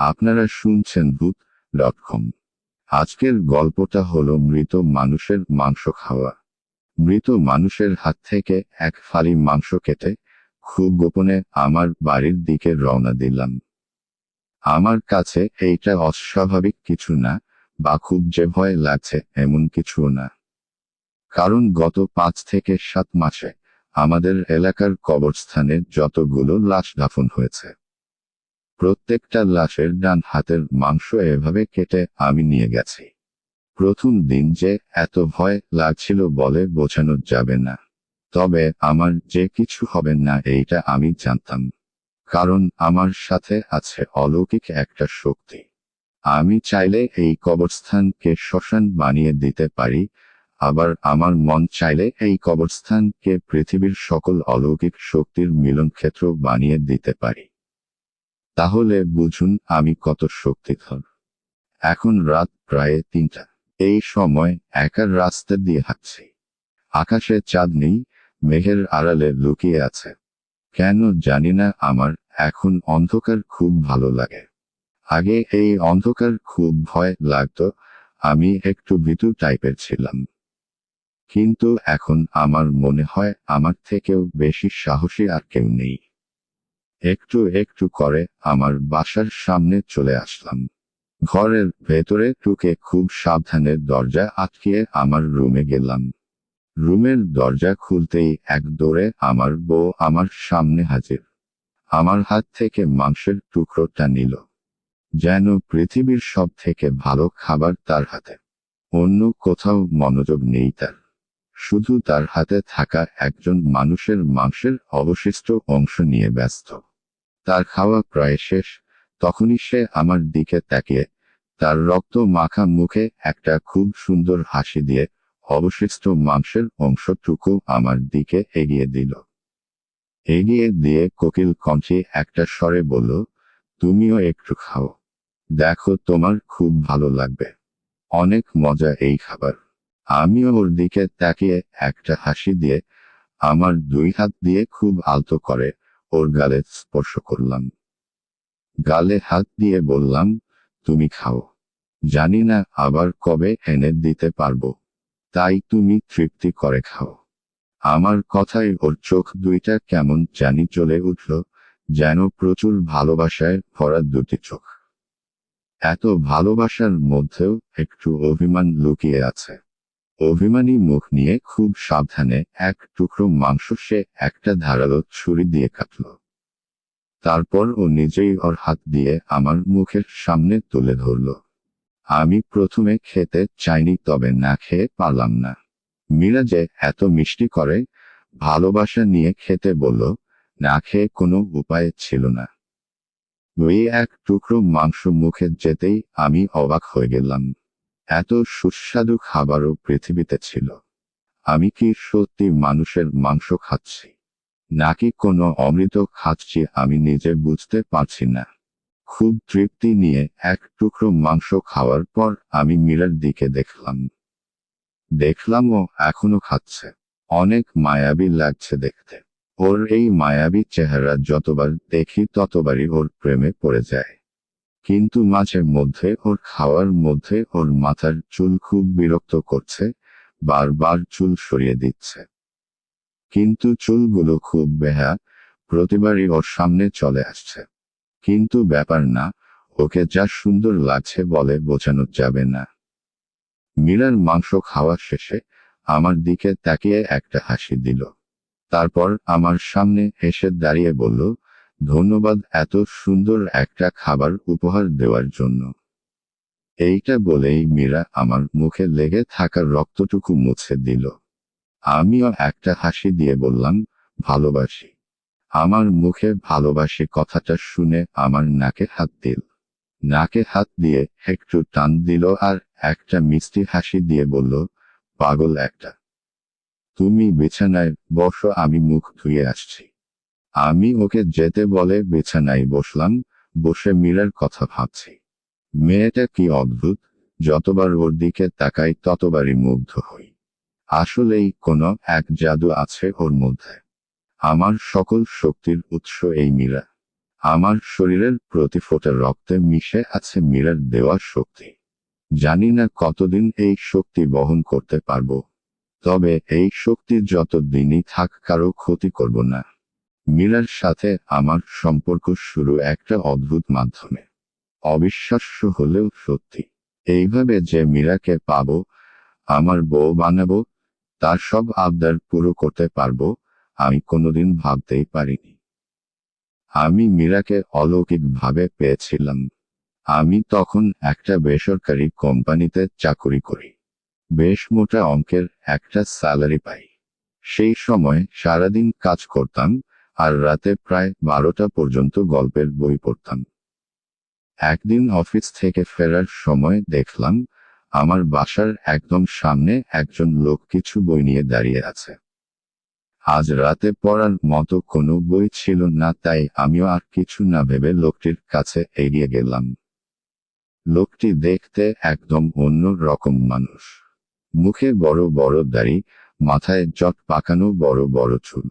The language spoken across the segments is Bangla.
আপনারা শুনছেন ভূত ডট কম। আজকের গল্পটা হলো মৃত মানুষের মাংস খাওয়া। মৃত মানুষের হাত থেকে এক ফালি মাংস কেটে খুব গোপনে আমার বাড়ির দিকে রওনা দিলাম। আমার কাছে এইটা অস্বাভাবিক কিছু না বা খুব যে ভয় লাগছে এমন কিছু না। কারণ গত পাঁচ থেকে সাত মাসে আমাদের এলাকার কবরস্থানে যতগুলো লাশ দাফন হয়েছে প্রত্যেকটা লাশের ডান হাতের মাংস এভাবে কেটে আমি নিয়ে গেছি। প্রথম দিন যে এত ভয় লাগছিল বলে বোঝানো যাবে না। তবে আমার যে কিছু হবে না এইটা আমি জানতাম। কারণ আমার সাথে আছে অলৌকিক একটা শক্তি। আমি চাইলে এই কবরস্থানকে শ্মশান বানিয়ে দিতে পারি, আবার আমার মন চাইলে এই কবরস্থানকে পৃথিবীর সকল অলৌকিক শক্তির মিলনক্ষেত্র বানিয়ে দিতে পারি। তাহলে বুঝুন আমি কত শক্তিধর। এখন রাত প্রায় তিনটা। এই সময় একার রাস্তা দিয়ে হাঁটছি। আকাশে চাঁদ নেই, মেঘের আড়ালে লুকিয়ে আছে। কেন জানি না আমার এখন অন্ধকার খুব ভালো লাগে। আগে এই অন্ধকার খুব ভয় লাগতো, আমি একটু ভীতু টাইপের ছিলাম। কিন্তু এখন আমার মনে হয় আমার থেকেও বেশি সাহসী আর কেউ নেই। একটু একটু করে আমার বাসার সামনে চলে আসলাম। ঘরের ভেতরে টুকে খুব সাবধানে দরজা আটকিয়ে আমার রুমে গেলাম। রুমের দরজা খুলতেই এক দৌড়ে আমার বউ আমার সামনে হাজির। আমার হাত থেকে মাংসের টুকরোটা নিল। যেন পৃথিবীর সব থেকে ভালো খাবার তার হাতে। অন্য কোথাও মনোযোগ নেই তার। শুধু তার হাতে থাকা একজন মানুষের মাংসের অবশিষ্ট অংশ নিয়ে ব্যস্ত। তার খাওয়া প্রায় শেষ। তখনই সে আমার দিকে তাকিয়ে, তার রক্ত মাখা মুখে একটা খুব সুন্দর হাসি দিয়ে অবশিষ্ট মাংসের অংশটুকু আমার দিকে এগিয়ে দিল। এগিয়ে দিয়ে কোকিল কঞ্চি একটা স্বরে বলল, তুমিও একটু খাও। দেখো তোমার খুব ভালো লাগবে। অনেক মজা এই খাবার আমিও ওর দিকে তাকিয়ে একটা হাসি দিয়ে আমার দুই হাত দিয়ে খুব আলতো করে ওর গালে স্পর্শ করলাম। গালে হাত দিয়ে বললাম, তুমি খাও। জানি না আবার কবে এনে দিতে পারব। তাই তুমি তৃপ্তি করে খাও। আমার কথায় ওর চোখ দুইটা কেমন জানি চলে উঠল, যেন প্রচুর ভালোবাসায় ভরা দুটি চোখ। এত ভালোবাসার মধ্যেও একটু অভিমান লুকিয়ে আছে। অভিমানী মুখ নিয়ে খুব সাবধানে এক টুকরো মাংস সে একটা ধারালো ছুরি দিয়ে কাটল। তারপর ও নিজেই ওর হাত দিয়ে আমার মুখের সামনে তুলে ধরল। আমি প্রথমে খেতে চাইনি তবে না খেয়ে পারলাম না। মীরা যে এত মিষ্টি করে, ভালোবাসা নিয়ে খেতে বলল, না খেয়ে কোনো উপায় ছিল না। ওই এক টুকরো মাংস মুখে যেতেই আমি অবাক হয়ে গেলাম। এত সুস্বাদু খাবারও পৃথিবীতে ছিল। আমি কি সত্যি মানুষের মাংস খাচ্ছি? নাকি কোনো অমৃত খাচ্ছি আমি নিজে বুঝতে পারছি না। খুব তৃপ্তি নিয়ে এক টুকরো মাংস খাওয়ার পর আমি মীরার দিকে দেখলাম। দেখলাম ও এখনও খাচ্ছে। অনেক মায়াবী লাগছে দেখতে। ওর এই মায়াবী চেহারা যতবার দেখি ততবারই ওর প্রেমে পড়ে যায়। কিন্তু মাঝে মধ্যে ওর খাওয়ার মধ্যে ওর মাথার চুল খুব বিরক্ত করছে, বারবার চুল সরিয়ে দিচ্ছে। কিন্তু চুলগুলো খুব বেহা, প্রতিবারই ওর সামনে চলে আসছে। কিন্তু ব্যাপার না, ওকে যা সুন্দর লাগছে বলে বোঝানো যাবে না। মীরার মাংস খাওয়া শেষে আমার দিকে তাকিয়ে একটা হাসি দিল। তারপর আমার সামনে এসে দাঁড়িয়ে বলল ধন্যবাদ এত সুন্দর একটা খাবার উপহার দেওয়ার জন্য। এইটা বলেই মীরা আমার মুখে লেগে থাকা রক্তটুকু মুছে দিল। আমিও একটা হাসি দিয়ে বললাম, ভালোবাসি। আমার মুখে ভালোবাসি কথাটা শুনে আমার নাকে হাত দিল। নাকে হাত দিয়ে একটু টান দিল আর একটা মিষ্টি হাসি দিয়ে বলল, পাগল একটা। তুমি বিছানায় বসো, আমি মুখ ধুয়ে আসছি। আমি ওকে যেতে বলে বিছানায় বসলাম, বসে মীরার কথা ভাবছি। মেয়েটা কি অদ্ভুত, যতবার ওর দিকে তাকাই ততবারই মুগ্ধ হই। আসলেই কোনো এক জাদু আছে ওর মধ্যে। আমার সকল শক্তির উৎস এই মীরা। আমার শরীরের প্রতি ফোঁটা রক্তে মিশে আছে মীরার দেওয়া শক্তি। জানি না কতদিন এই শক্তি বহন করতে পারব। তবে এই শক্তি যত দিনই থাক কারও ক্ষতি করব না। মীরার সাথে আমার সম্পর্ক শুরু একটা অদ্ভুত মাধ্যমে। অবিশ্বাস্য হলেও সত্যি। এইভাবে যে মীরাকে পাবো, আমার বউ বানাবো, তার সব আবদার পুরো করতে পারব, আমি কোনোদিন ভাবতেই পারিনি। আমি মীরাকে অলৌকিকভাবে পেয়েছিলাম। আমি তখন একটা বেসরকারি কোম্পানিতে চাকুরি করি। বেশ মোটা অঙ্কের একটা স্যালারি পাই। সেই সময় সারাদিন কাজ করতাম আর রাতে প্রায় বারোটা পর্যন্ত গল্পের বই পড়তাম। একদিন অফিস থেকে ফেরার সময় দেখলাম, আমার বাসার একদম সামনে একজন লোক কিছু বই নিয়ে দাঁড়িয়ে আছে। আজ রাতে পড়ার মতো কোনো বই ছিল না, তাই আমিও আর কিছু না ভেবে লোকটির কাছে এগিয়ে গেলাম। লোকটি দেখতে একদম অন্য রকম মানুষ। মুখে বড় বড় দাড়ি, মাথায় জট পাকানো বড় বড় চুল।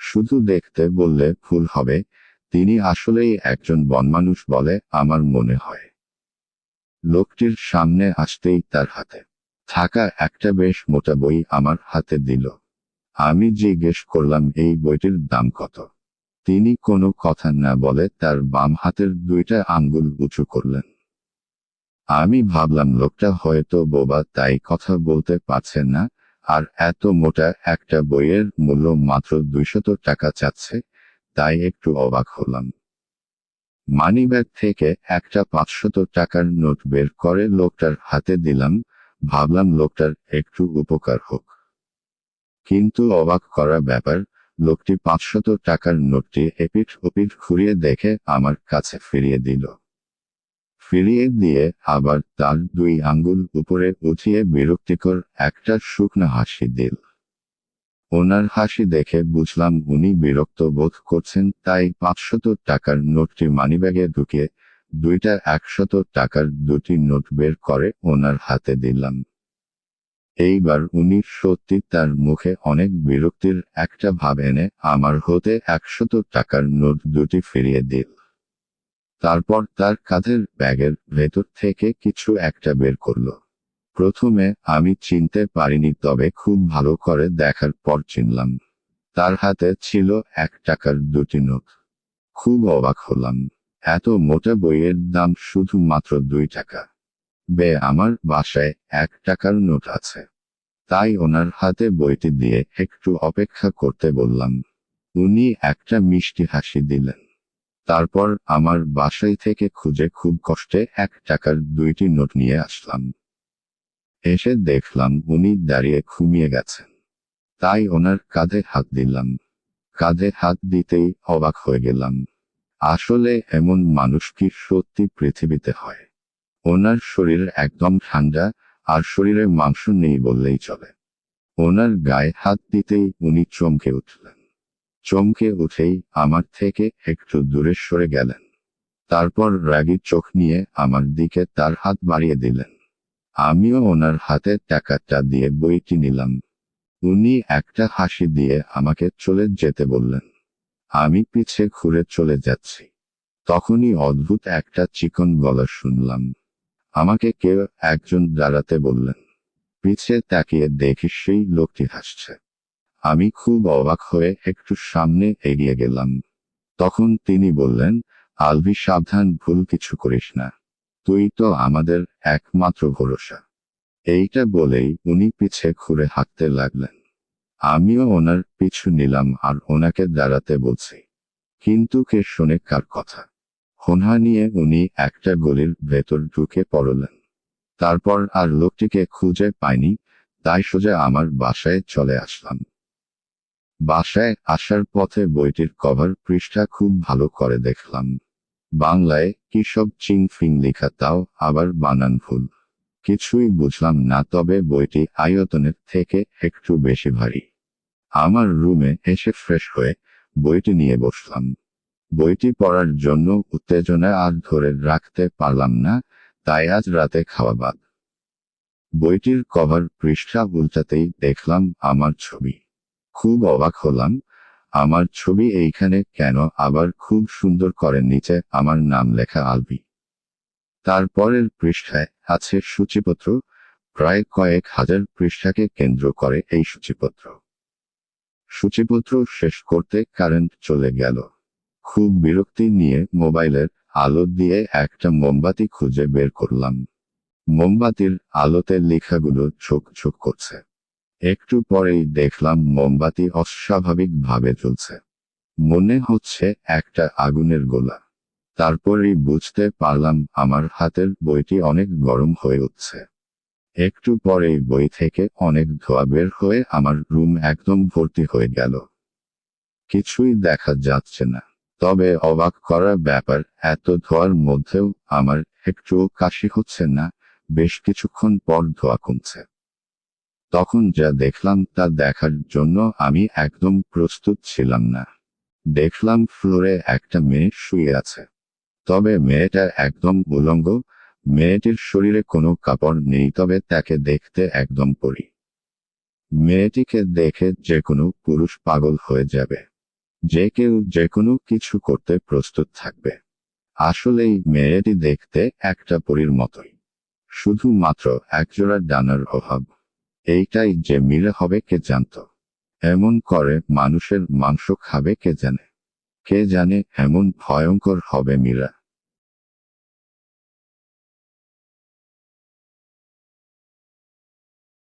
শুধু দেখতে বললে ভুল হবে, তিনি আসলেই একজন বনমানুষ বলে আমার মনে হয়। লোকটির সামনে আসতেই তার হাতে থাকা একটা বেশ মোটা বই আমার হাতে দিল। আমি জিজ্ঞেস করলাম, এই বইটির দাম কত? তিনি কোনো কথা না বলে তার বাম হাতের দুইটা আঙ্গুল উঁচু করলেন। আমি ভাবলাম, লোকটা হয়তো বোবা তাই কথা বলতে পারছে না আর এত মোটা একটা বইয়ের মূল্য মাত্র দুইশত টাকা চাচ্ছে, তাই একটু অবাক হলাম। মানিব্যাগ থেকে একটা পাঁচশত টাকার নোট বের করে লোকটার হাতে দিলাম, ভাবলাম লোকটার একটু উপকার হোক। কিন্তু অবাক করা ব্যাপার, লোকটি পাঁচশত টাকার নোটটি এপিঠ ওপিঠ ঘুরিয়ে দেখে আমার কাছে ফিরিয়ে দিল। ফিরিয়ে দিয়ে আবার তার দুই আঙ্গুল উপরে উঠিয়ে বিরক্তিকর একটা শুকনো হাসি দিল। ওনার হাসি দেখে বুঝলাম উনি বিরক্ত বোধ করছেন, তাই পাঁচশত টাকার নোটটি মানিব্যাগে ঢুকিয়ে দুইটা একশত টাকার দুটি নোট বের করে ওনার হাতে দিলাম। এইবার উনি সত্যি তার মুখে অনেক বিরক্তির একটা ভাব এনে আমার হতে একশত টাকার নোট দুটি ফিরিয়ে দিল। তারপর তার কাঁধের ব্যাগের ভেতর থেকে কিছু একটা বের করল। প্রথমে আমি চিনতে পারিনি, তবে খুব ভালো করে দেখার পর চিনলাম। তার হাতে ছিল এক টাকার দুটি নোট। খুব অবাক হলাম। এত মোটা বইয়ের দাম শুধু মাত্র দুই টাকা। বে, আমার বাসায় এক টাকার নোট আছে। তাই ওনার হাতে বইটি দিয়ে একটু অপেক্ষা করতে বললাম। উনি একটা মিষ্টি হাসি দিলেন। তারপর আমার বাসায় থেকে খুঁজে খুব কষ্টে এক টাকার দুইটি নোট নিয়ে আসলাম। এসে দেখলাম উনি দাঁড়িয়ে ঘুমিয়ে গেছেন। তাই ওনার কাঁধে হাত দিলাম। কাঁধে হাত দিতেই অবাক হয়ে গেলাম। আসলে এমন মানুষ কি সত্যি পৃথিবীতে হয়? ওনার শরীর একদম ঠান্ডা, আর শরীরে মাংস নেই বললেই চলে। ওনার গায়ে হাত দিতেই উনি চমকে উঠলেন। চমকে উঠেই আমার থেকে একটু দূরে সরে গেলেন। তারপর রাগী চোখ নিয়ে আমার দিকে তার হাত বাড়িয়ে দিলেন। আমিও ওনার হাতে টাকাটা দিয়ে বইটি নিলাম। উনি একটা হাসি দিয়ে আমাকে চলে যেতে বললেন। আমি পিছে ঘুরে চলে যাচ্ছি। তখনই অদ্ভুত একটা চিকন গলা শুনলাম। আমাকে কেউ একজন দাঁড়াতে বললেন। পিছে তাকিয়ে দেখি সেই লোকটি হাসছে। আমি খুব অবাক হয়ে একটু সামনে এগিয়ে গেলাম। তখন তিনি বললেন, আলভি, সাবধান, ভুল কিছু করিস না। তুই তো আমাদের একমাত্র ভরসা এইটা বলেই উনি পিছে ঘুরে হাঁটতে লাগলেন। আমিও ওনার পিছু নিলাম আর ওনাকে দাঁড়াতে বলছি। কিন্তু কে শোনে কার কথা? হোনহা নিয়ে উনি একটা গলির ভেতর ঢুকে পড়লেন। তারপর আর লোকটিকে খুঁজে পাইনি, তাই সোজা আমার বাসায় চলে আসলাম। বাসায় আসার পথে বইটির কভার পৃষ্ঠা খুব ভালো করে দেখলাম। বাংলায়, কি সব চিং ফিং লেখা তাও আবার বানান ভুল। কিছুই বুঝলাম না, তবে বইটি আয়তনের থেকে একটু বেশি ভারী। আমার রুমে এসে ফ্রেশ হয়ে বইটি নিয়ে বসলাম। বইটি পড়ার জন্য উত্তেজনা আর ধরে রাখতে পারলাম না, তাই আজ রাতে খাওয়া বাদ। বইটির কভার পৃষ্ঠা উল্টাতেই দেখলাম আমার ছবি। খুব অবাক হলাম। আমার ছবি এইখানে কেন আবার খুব সুন্দর করে নিচে আমার নাম লেখা আলবি। তারপরের পৃষ্ঠায় আছে সূচিপত্র। প্রায় কয়েক হাজার পৃষ্ঠাকে কেন্দ্র করে এই সূচিপত্র। সূচিপত্র শেষ করতে কারেন্ট চলে গেল। খুব বিরক্তি নিয়ে মোবাইলের আলো দিয়ে একটা মোমবাতি খুঁজে বের করলাম। মোমবাতির আলোতে লেখাগুলো ছোক ছোক করছে। একটু পরেই দেখলাম মোমবাতি অস্বাভাবিকভাবে চলছে মনে হচ্ছে একটা আগুনের গোলা। তারপরেই বুঝতে পারলাম আমার হাতের বইটি অনেক গরম হয়ে উঠছে। একটু পরেই বই থেকে অনেক ধোয়া বের হয়ে আমার রুম একদম ভর্তি হয়ে গেল। কিছুই দেখা যাচ্ছে না। তবে অবাক করার ব্যাপার, এত ধোয়ার মধ্যেও আমার একটুও কাশি হচ্ছে না, বেশ কিছুক্ষণ পর ধোয়া কমছে। তখন যা দেখলাম তা দেখার জন্য আমি একদম প্রস্তুত ছিলাম না। দেখলাম ফ্লোরে একটা মেয়ে শুয়ে আছে। তবে মেয়েটা একদম উলঙ্গ, মেয়েটির শরীরে কোনো কাপড় নেই, তবে তাকে দেখতে একদম পরি। মেয়েটিকে দেখে যে কোনো পুরুষ পাগল হয়ে যাবে। যে কেউ যে কোনো কিছু করতে প্রস্তুত থাকবে। আসলেই মেয়েটি দেখতে একটা পরীর মতোই। শুধুমাত্র একজোড়া ডানার অভাব। এইটাই যে মিলে হবে কে জানত? এমন করে মানুষের মাংস খাবে কে জানে? কে জানে এমন ভয়ঙ্কর হবে মীরা?